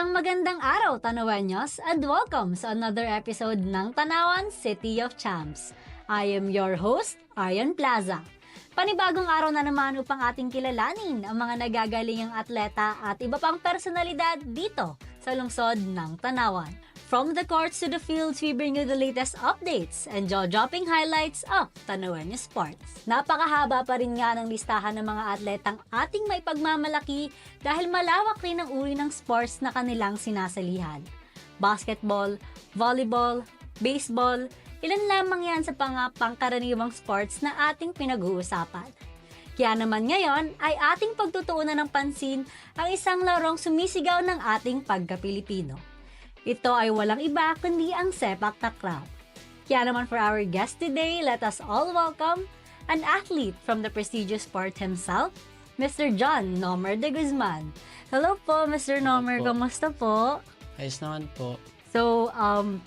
Isang magandang araw, Tanawenyos, and welcome sa another episode ng Tanawan City of Champs. I am your host, Aryan Plaza. Panibagong araw na naman upang ating kilalanin ang mga nagagalingang atleta at iba pang personalidad dito sa lungsod ng Tanawan. From the courts to the fields, we bring you the latest updates and jaw-dropping highlights of Tanawenyo Sports. Napakahaba pa rin nga ng listahan ng mga atletang ating may pagmamalaki dahil malawak rin ang uri ng sports na kanilang sinasalihan. Basketball, volleyball, baseball, ilan lamang yan sa mga pangkaraniwang sports na ating pinag-uusapan. Kaya naman ngayon ay ating pagtutuunan ng pansin ang isang larong sumisigaw ng ating pagka-Pilipino. Ito ay walang iba kundi ang sepak takraw. Kaya naman for our guest today, let us all welcome an athlete from the prestigious sport himself, Mr. John Nomer de Guzman. Hello po, Mr. Nomer. po. Kamusta po? Ayos naman po. So, um,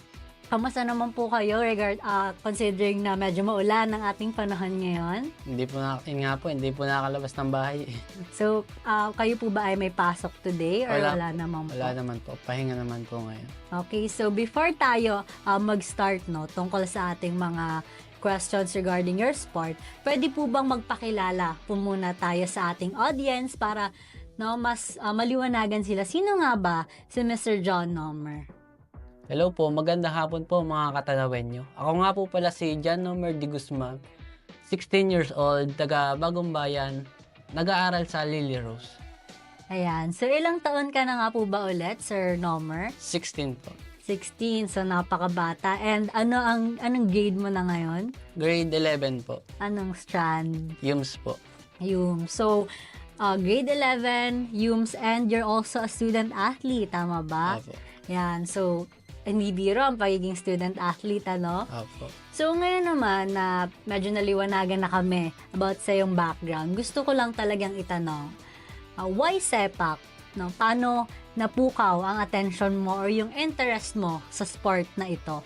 kamusta naman po kayo regard uh, considering na medyo maulan ang ating panahon ngayon? Hindi po na, yun nga po, hindi po nakakalabas ng bahay. So, uh, kayo po ba ay may pasok today or wala, Wala. naman po? Wala naman po. Pahinga naman po ngayon. Okay, so before tayo uh, mag-start no, tungkol sa ating mga questions regarding your sport, pwede po bang magpakilala po muna tayo sa ating audience para no, mas uh, maliwanagan sila. Sino nga ba si Mr. John Nomer? Hello po, magandang hapon po mga katanawenyo. Ako nga po pala si John Nomer de Guzman, 16 years old, taga Bagong Bayan, nag-aaral sa Lily Rose. Ayan, so ilang taon ka na nga po ba ulit, Sir Nomer? 16 po. 16, so napakabata. And ano ang anong grade mo na ngayon? Grade 11 po. Anong strand? Yums po. Yum. So, uh, grade 11, Yums, and you're also a student athlete, tama ba? Apo. Yan. So, hindi biro ang pagiging student athlete, ano? Apo. So, ngayon naman na medyo naliwanagan na kami about sa iyong background, gusto ko lang talagang itanong, uh, why sepak? No? Paano napukaw ang attention mo or yung interest mo sa sport na ito?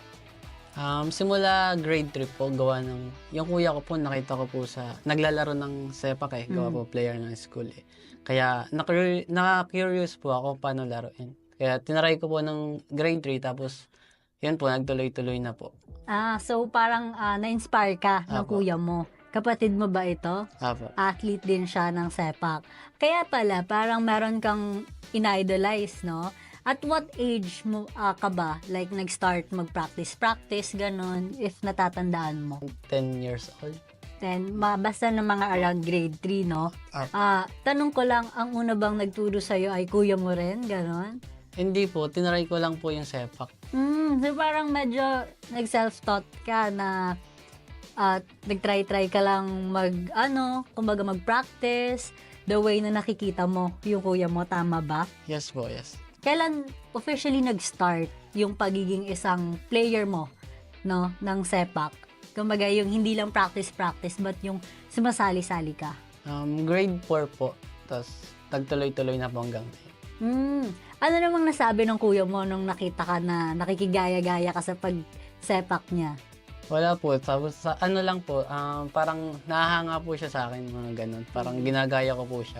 Um, simula grade 3 po, gawa ng, yung kuya ko po, nakita ko po sa, naglalaro ng sepak eh, gawa po player ng school eh. Kaya, na- na-curious po ako paano laruin. Kaya, tinaray ko po ng grade 3, tapos, yun po, nagtuloy-tuloy na po. Ah, so parang ah, na-inspire ka ng Apo. kuya mo. Kapatid mo ba ito? Apo. athlete din siya ng sepak. Kaya pala, parang meron kang in-idolize, no? At what age mo ah, ka ba? Like, nag-start mag-practice-practice, ganun, if natatandaan mo. 10 years old. Then, ma- basta ng mga around grade 3, no? Apo. Ah, tanong ko lang, ang una bang nagturo sa'yo ay kuya mo rin, ganun? Hindi po, tinaray ko lang po yung sepak. Hmm, so parang medyo nag-self-taught ka na at nag-try-try ka lang mag, ano, kumbaga mag-practice, the way na nakikita mo yung kuya mo, tama ba? Yes po, yes. Kailan officially nag-start yung pagiging isang player mo, no, ng sepak? Kumbaga yung hindi lang practice-practice, but yung sumasali-sali ka. Um, grade 4 po. Tapos, tagtuloy-tuloy na po hanggang ngayon. Hmm, ano namang nasabi ng kuya mo nung nakita ka na nakikigaya-gaya ka sa pag-sepak niya? Wala po. Tapos, sa, ano lang po, um, parang nahanga po siya sa akin, mga ganun. Parang ginagaya ko po siya.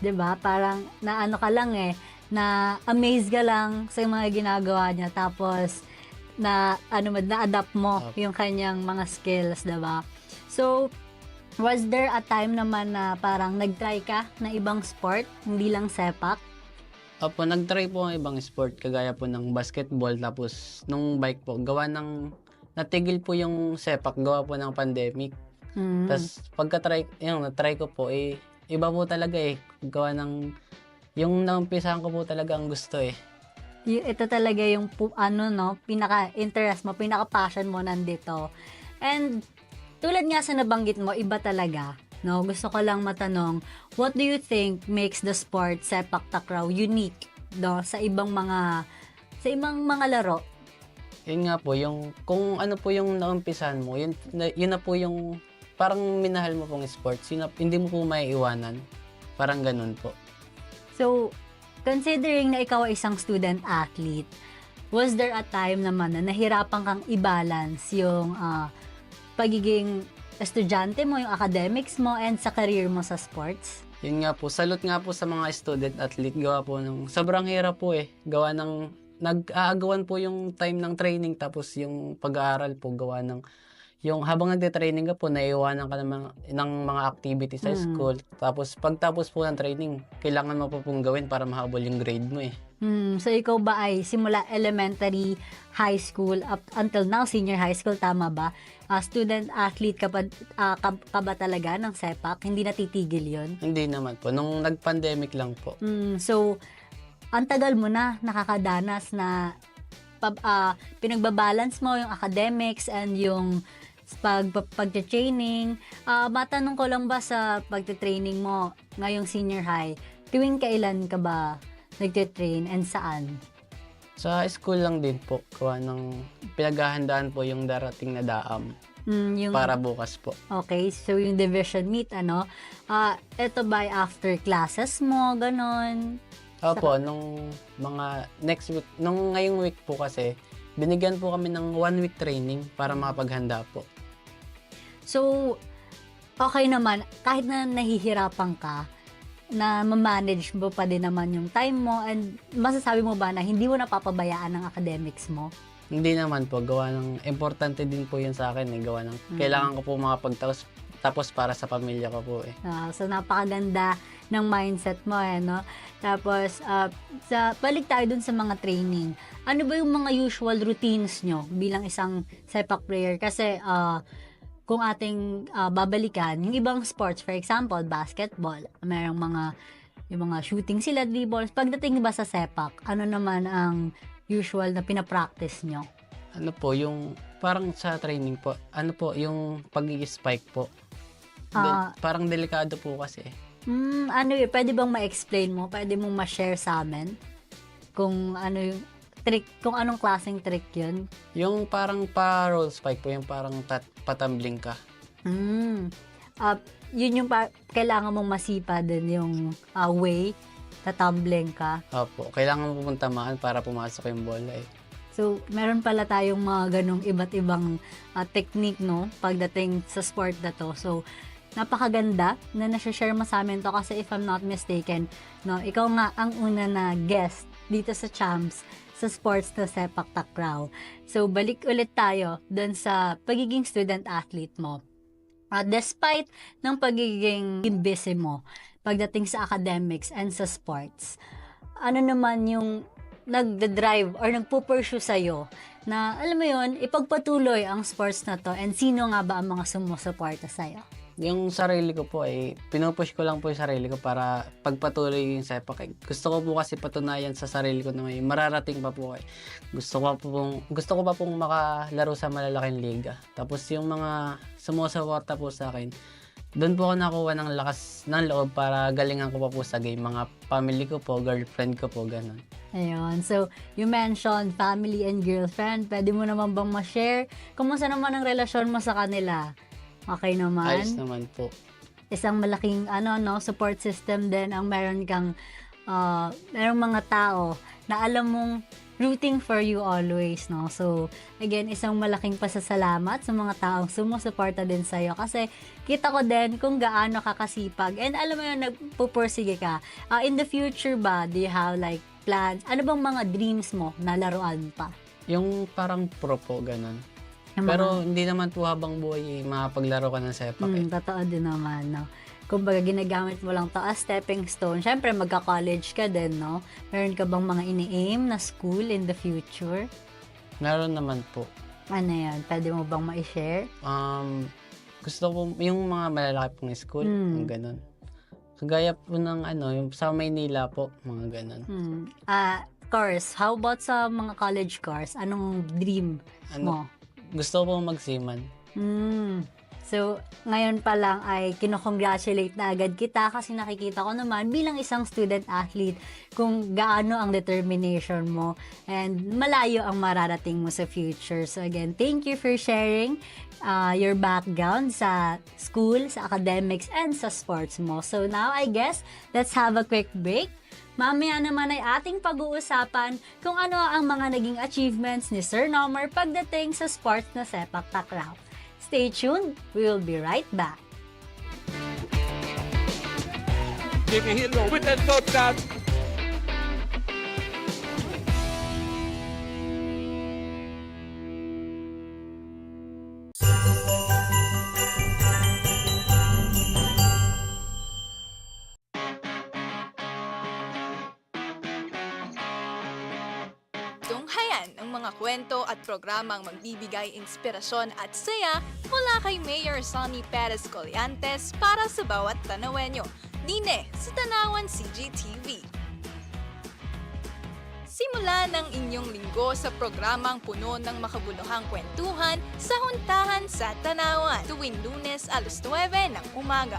'Di ba? Parang naano ka lang eh, na amaze ka lang sa mga ginagawa niya tapos na ano na-adapt mo Opo. yung kanyang mga skills, 'di ba? So was there a time naman na parang nag-try ka na ibang sport, hindi lang sepak? Opo, nag-try po ang ibang sport, kagaya po ng basketball, tapos nung bike po, gawa ng, natigil po yung sepak, gawa po ng pandemic. Hmm. Tapos pagka-try, yung na-try ko po, eh, iba po talaga eh, gawa ng, yung naumpisahan ko po talaga ang gusto eh. Y- ito talaga yung ano no, pinaka-interest mo, pinaka-passion mo nandito. And tulad nga sa nabanggit mo, iba talaga. No, gusto ko lang matanong, what do you think makes the sport sepak takraw unique no sa ibang mga sa ibang mga laro? Yun nga po, yung, kung ano po yung naumpisahan mo, yun, na- yun na po yung, parang minahal mo pong sports, yun na, hindi mo po maiiwanan. Parang ganun po. So, considering na ikaw ay isang student athlete, was there a time naman na nahirapan kang i-balance yung ah, pagiging estudyante mo, yung academics mo, and sa career mo sa sports? Yun nga po, salute nga po sa mga student athlete. Gawa po ng, sobrang hirap po eh. Gawa ng, nag-aagawan po yung time ng training tapos yung pag-aaral po gawa ng, yung habang nagte-training ka po, naiiwanan ka ng mga, ng mga activities sa Mm. school. Tapos pagtapos po ng training, kailangan mo po pong gawin para mahabol yung grade mo eh. Hmm, so ikaw ba ay simula elementary, high school, up until now, senior high school, tama ba? Ah, student athlete ka, pa, ah, ka, ka ba talaga ng sepak? Hindi natitigil yon Hindi naman po. Nung nag-pandemic lang po. Hmm, so, ang tagal mo na nakakadanas na ah, pinagbabalance mo yung academics and yung pag, pag-training. Ah, matanong ko lang ba sa pagte-training mo ngayong senior high, tuwing kailan ka ba nagte-train and saan? Sa school lang din po, gawa ng pinaghahandaan po yung darating na daam Hmm, yung, para bukas po. Okay, so yung division meet, ano, ah ito ba ay after classes mo, ganon? Opo, nung mga next week, nung ngayong week po kasi, binigyan po kami ng one week training para makapaghanda po. So, okay naman, kahit na nahihirapan ka, na ma-manage mo pa din naman yung time mo and masasabi mo ba na hindi mo napapabayaan ang academics mo? Hindi naman po, gawa ng, importante din po yun sa akin eh, gawa ng, kailangan ko po makapagtapos tapos para sa pamilya ko po eh. Ah, so, napakaganda ng mindset mo, eh, no? Tapos, ah, sa, balik tayo dun sa mga training. Ano ba yung mga usual routines nyo bilang isang sepak player? Kasi, ah, kung ating ah, babalikan, yung ibang sports, for example, basketball, merong mga, yung mga shooting sila, dribbles. Pagdating ba sa sepak, ano naman ang usual na pinapractice nyo? Ano po, yung, parang sa training po, ano po, yung pag-spike po. De- Ah. parang delikado po kasi. Hmm, ano yun, pwede bang ma-explain mo? Pwede mong ma-share sa amin? Kung ano yung trick, kung anong klaseng trick yun? Yung parang pa-roll spike po, yung parang tat- patambling ka. Hmm. Ah, yun yung pa- kailangan mong masipa din yung ah, way, tatumbling ka. Opo, kailangan mo pumunta maan para pumasok yung bola eh. So, meron pala tayong mga ganong iba't ibang ah, technique, no? Pagdating sa sport na to. So, napakaganda na nasa-share mo sa amin to kasi if I'm not mistaken, no, ikaw nga ang una na guest dito sa Champs sa sports na sepak takraw. So, balik ulit tayo dun sa pagiging student athlete mo. Ah, despite ng pagiging busy mo pagdating sa academics and sa sports, ano naman yung nagda-drive or nagpo-pursue sa'yo na, alam mo yon ipagpatuloy ang sports na to and sino nga ba ang mga sumusuporta sa'yo? Yung sarili ko po ay pinupush ko lang po yung sarili ko para pagpatuloy yung sepak. Eh, Gusto ko po kasi patunayan sa sarili ko na may mararating pa po. Eh. Gusto ko po pong, gusto ko pa pong makalaro sa malalaking liga. Tapos yung mga sumusuporta po sa akin, doon po ako nakuha ng lakas ng loob para galingan ko pa po sa game. Mga family ko po, girlfriend ko po, ganun. Ayun. So, you mentioned family and girlfriend. Pwede mo naman bang ma-share? Kumusta naman ang relasyon mo sa kanila? Okay naman? Ayos naman po. isang malaking ano no support system din ang meron kang uh, merong mga tao na alam mong rooting for you always no so again isang malaking pasasalamat sa mga taong sumusuporta din sa iyo kasi kita ko din kung gaano ka kasipag and alam mo yun nagpupursige ka Uh, in the future ba do you have like plans ano bang mga dreams mo na laruan pa Yung parang pro po, ganun. Yung mga- Pero hindi naman po habang buhay eh, makapaglaro ka ng sepak eh. Mm, totoo din naman, no? Kumbaga, ginagamit mo lang to as stepping stone. Siyempre, magka-college ka din, no? Meron ka bang mga ini-aim na school in the future? Meron naman po. Ano yan? Pwede mo bang ma-share? Um, gusto ko, yung mga malalaki pong school, Mm. yung ganun. Kagaya po ng ano, yung sa Maynila po, mga ganun. Hmm. Ah, course. How about sa mga college course? Anong dream Ano, mo? Gusto ko po magsiman. Hmm. So, ngayon pa lang ay kinocongratulate na agad kita kasi nakikita ko naman bilang isang student athlete kung gaano ang determination mo and malayo ang mararating mo sa future. So again, thank you for sharing uh, your background sa school, sa academics, and sa sports mo. So now, I guess, let's have a quick break. Mamaya naman ay ating pag-uusapan kung ano ang mga naging achievements ni Sir Nomer pagdating sa sports na sepak takraw. Stay tuned, we will be right back. Jimmy Hilo with the third programang magbibigay inspirasyon at saya mula kay Mayor Sonny Perez Colliantes para sa bawat Tanawenyo. Dine sa Tanawan CGTV. Simula ng inyong linggo sa programang puno ng makabuluhang kwentuhan sa Huntahan sa Tanawan tuwing lunes alas 9 ng umaga.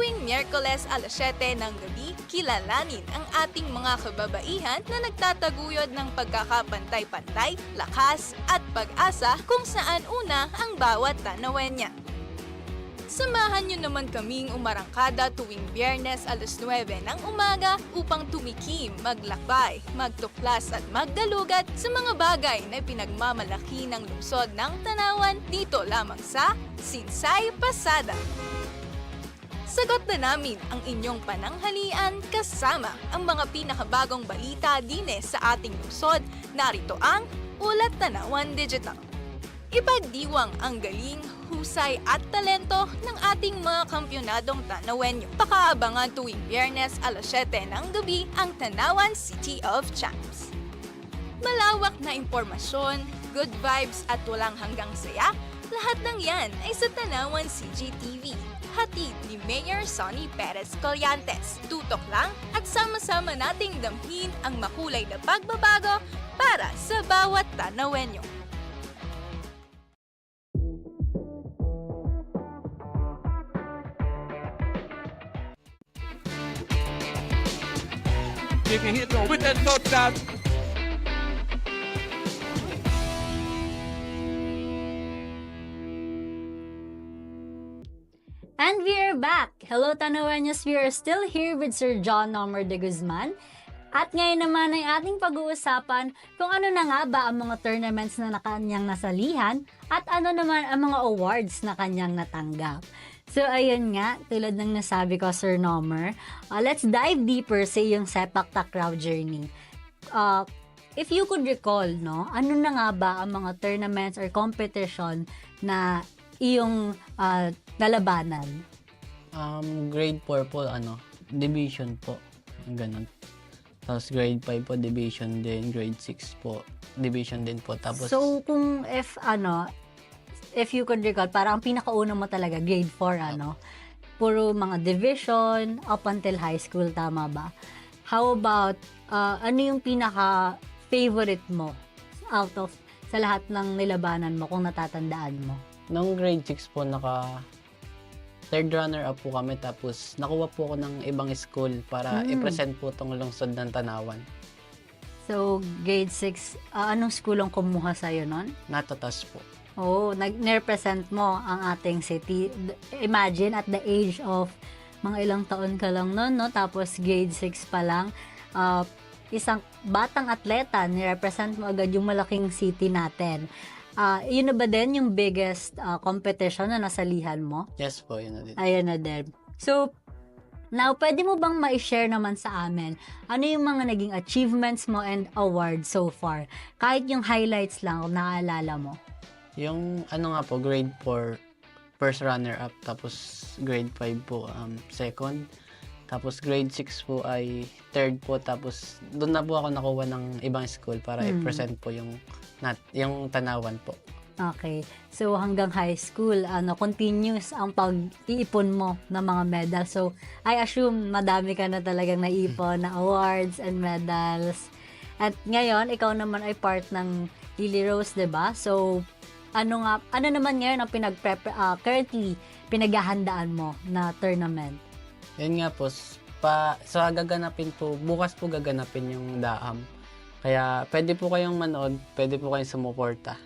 Tuwing Miyerkules alas 7 ng gabi, kilalanin ang ating mga kababaihan na nagtataguyod ng pagkakapantay-pantay, lakas at pag-asa kung saan una ang bawat tanawenya. Samahan niyo naman kaming umarangkada tuwing biyernes alas 9 ng umaga upang tumikim, maglakbay, magtuklas at magdalugat sa mga bagay na pinagmamalaki ng lungsod ng Tanawan dito lamang sa Sinsay Pasada. Sagot na namin ang inyong pananghalian kasama ang mga pinakabagong balita dine sa ating lungsod. Narito ang Ulat Tanawan Digital. Ipagdiwang ang galing, husay at talento ng ating mga kampyonadong Tanawenyo. Pakaabangan tuwing biyernes alas 7 ng gabi ang Tanawan City of Champs. Malawak na impormasyon, good vibes at walang hanggang saya, lahat ng yan ay sa Tanawan CGTV. Hatid ni Mayor Sonny Perez Colliantes. Tutok lang at sama-sama nating damhin ang makulay na pagbabago para sa bawat Tanawenyo. Jimmy Hilo with the third down. Back! Hello, Tanawaños! We are still here with Sir John Nomer de Guzman. At ngayon naman ay ating pag-uusapan kung ano na nga ba ang mga tournaments na kanyang nasalihan at ano naman ang mga awards na kanyang natanggap. So, ayun nga, tulad ng nasabi ko, Sir Nomer, uh, let's dive deeper sa iyong sepak takraw journey. Uh, if you could recall, no, ano na nga ba ang mga tournaments or competition na iyong uh, nalabanan? Um, grade 4 po, ano, division po. Ganun. Tapos grade 5 po, division din. Grade 6 po, division din po. Tapos, so, kung if, ano, if you could recall, parang ang pinakauna mo talaga, grade 4, ano, puro mga division up until high school, tama ba? How about, uh, ano yung pinaka-favorite mo out of sa lahat ng nilabanan mo kung natatandaan mo? nung grade 6 po, naka third runner up po kami. Tapos, nakuha po ako ng ibang school para Mm. i-present po tong lungsod ng Tanawan. So, grade 6, ah, anong school ang kumuha sa'yo nun? Natatas po. Oo, nag-represent mo ang ating city. D- Imagine at the age of mga ilang taon ka lang noon, no? Tapos grade 6 pa lang, ah, isang batang atleta, ni-represent mo agad yung malaking city natin. Ah, yun na ba din yung biggest ah, competition na nasalihan mo? Yes po, yun na din. Ayan na din. So, now, pwede mo bang ma-share naman sa amin ano yung mga naging achievements mo and awards so far? Kahit yung highlights lang kung naaalala mo. Yung ano nga po, grade 4, first runner up. Tapos grade 5 po, um, second. Tapos grade 6 po ay third po. Tapos doon na po ako nakuha ng ibang school para Mm. i-present po yung, nat, yung tanawan po. Okay. So, hanggang high school, ano, continuous ang pag-iipon mo ng mga medal. So, I assume madami ka na talagang naipon na awards and medals. At ngayon, ikaw naman ay part ng Lily Rose, 'di ba? So, ano nga, ano naman ngayon ang pinag currently pinaghahandaan mo na tournament? Yun nga po, pa, sa gaganapin po, bukas po gaganapin yung daam. Kaya pwede po kayong manood, pwede po kayong sumuporta.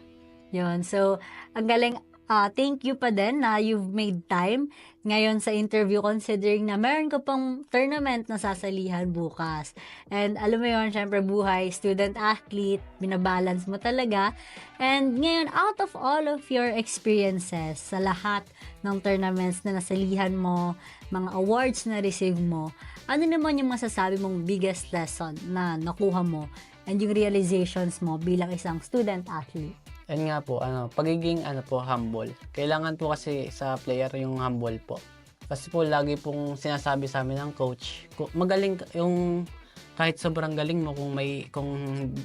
Yun. So, ang galing, ah, thank you pa din na you've made time ngayon sa interview considering na meron ka pang tournament na sasalihan bukas. And alam mo yun, syempre buhay, student athlete, binabalance mo talaga. And ngayon, out of all of your experiences sa lahat ng tournaments na nasalihan mo, mga awards na receive mo, ano naman yung masasabi mong biggest lesson na nakuha mo and yung realizations mo bilang isang student athlete? Yan nga po, ano, pagiging ano po, humble. Kailangan po kasi sa player yung humble po. Kasi po lagi pong sinasabi sa amin ng coach, kung magaling yung kahit sobrang galing mo kung may kung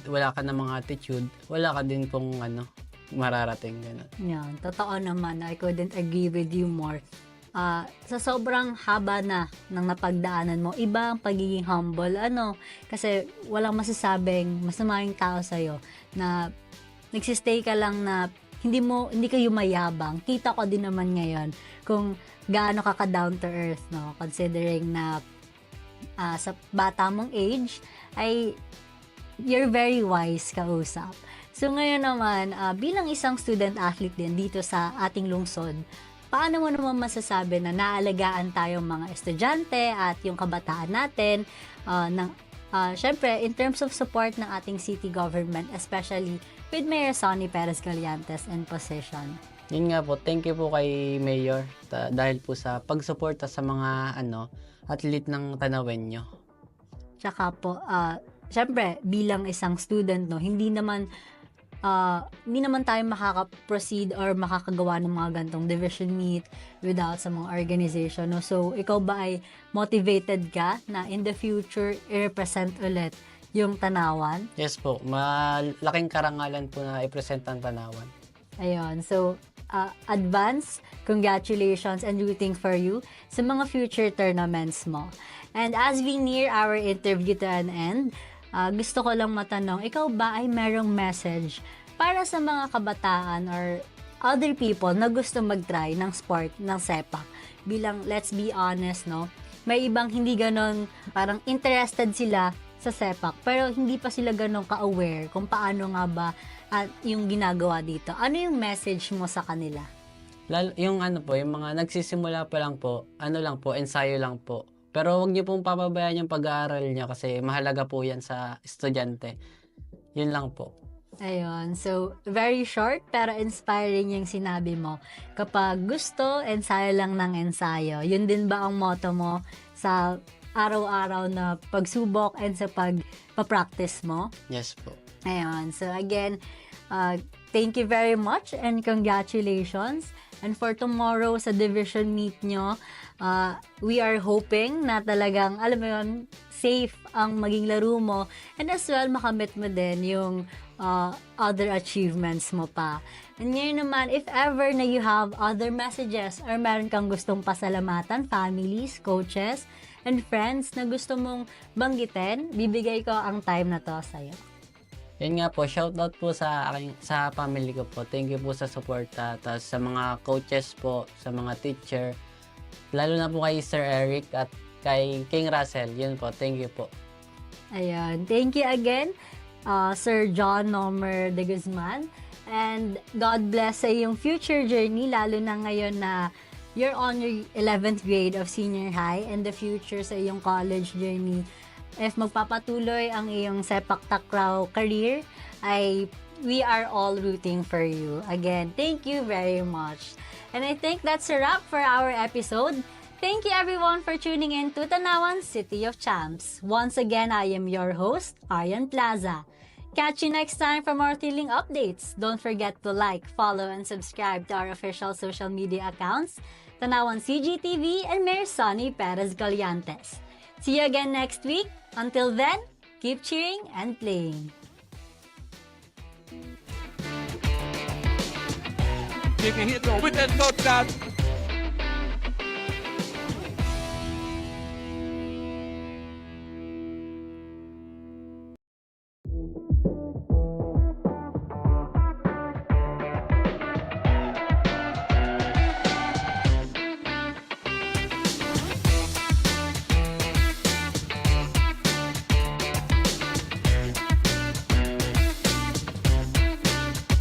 wala ka ng mga attitude, wala ka din pong ano mararating ganun. Yan, totoo naman. I couldn't agree with you more. Ah, sa sobrang haba na ng napagdaanan mo, iba ang pagiging humble. Ano? Kasi walang masasabing masama yung tao sa'yo na nagsistay ka lang na hindi mo hindi kayo mayabang. Kita ko din naman ngayon kung gaano ka ka down to earth, no? Considering na ah, sa bata mong age ay you're very wise kausap. So ngayon naman, ah, bilang isang student athlete din dito sa ating lungsod, paano mo naman masasabi na naalagaan tayong mga estudyante at yung kabataan natin ah, ng ah, syempre in terms of support ng ating city government, especially with Mayor Sonny Perez Galiantes in position. Yun nga po, thank you po kay Mayor ta- dahil po sa pagsuporta sa mga ano athlete ng Tanawenyo. Tsaka po, ah, syempre, bilang isang student, no, hindi naman, ah, hindi naman tayo makaka-proceed or makakagawa ng mga gantong division meet without sa mga organization, no? So, ikaw ba ay motivated ka na in the future, i-represent ulit yung Tanawan? Yes po, malaking karangalan po na i-present ang Tanawan. Ayun. So, uh, advance, congratulations and rooting for you sa mga future tournaments mo. And as we near our interview to an end, uh, gusto ko lang matanong, ikaw ba ay merong message para sa mga kabataan or other people na gusto mag-try ng sport ng sepak? Bilang, let's be honest, no? May ibang hindi ganon, parang interested sila sa sepak, pero hindi pa sila ganon ka-aware kung paano nga ba at yung ginagawa dito. Ano yung message mo sa kanila? Lalo, yung ano po, yung mga nagsisimula pa lang po, ano lang po, ensayo lang po. Pero wag niyo pong papabayaan yung pag-aaral niya kasi mahalaga po yan sa estudyante. Yun lang po. Ayun. So, very short pero inspiring yung sinabi mo. Kapag gusto, ensayo lang ng ensayo. Yun din ba ang motto mo sa araw-araw na pagsubok and sa pagpa-practice mo? Yes po. Ayun. So again, uh, thank you very much and congratulations. And for tomorrow sa division meet nyo, uh, we are hoping na talagang, alam mo yun, safe ang maging laro mo. And as well, makamit mo din yung uh, other achievements mo pa. And ngayon naman, if ever na you have other messages or meron kang gustong pasalamatan, families, coaches, and friends na gusto mong banggitin, bibigay ko ang time na to sa'yo. Yun nga po, shoutout po sa aking, sa family ko po. Thank you po sa suporta. Tapos sa mga coaches po, sa mga teacher. Lalo na po kay Sir Eric at kay King Russell. Yun po, thank you po. Ayan. Thank you again, uh, Sir John Nomer de Guzman. And God bless sa iyong future journey, lalo na ngayon na you're on your 11th grade of senior high and the future sa iyong college journey. If magpapatuloy ang iyong sepak takraw career, ay we are all rooting for you. Again, thank you very much. And I think that's a wrap for our episode. Thank you everyone for tuning in to Tanawan City of Champs. Once again, I am your host, Aryan Plaza. Catch you next time for more thrilling updates. Don't forget to like, follow, and subscribe to our official social media accounts, Tanawan CGTV and Mayor Sonny Perez Galiantes. See you again next week. Until then, keep cheering and playing. You can hit with that touchdown.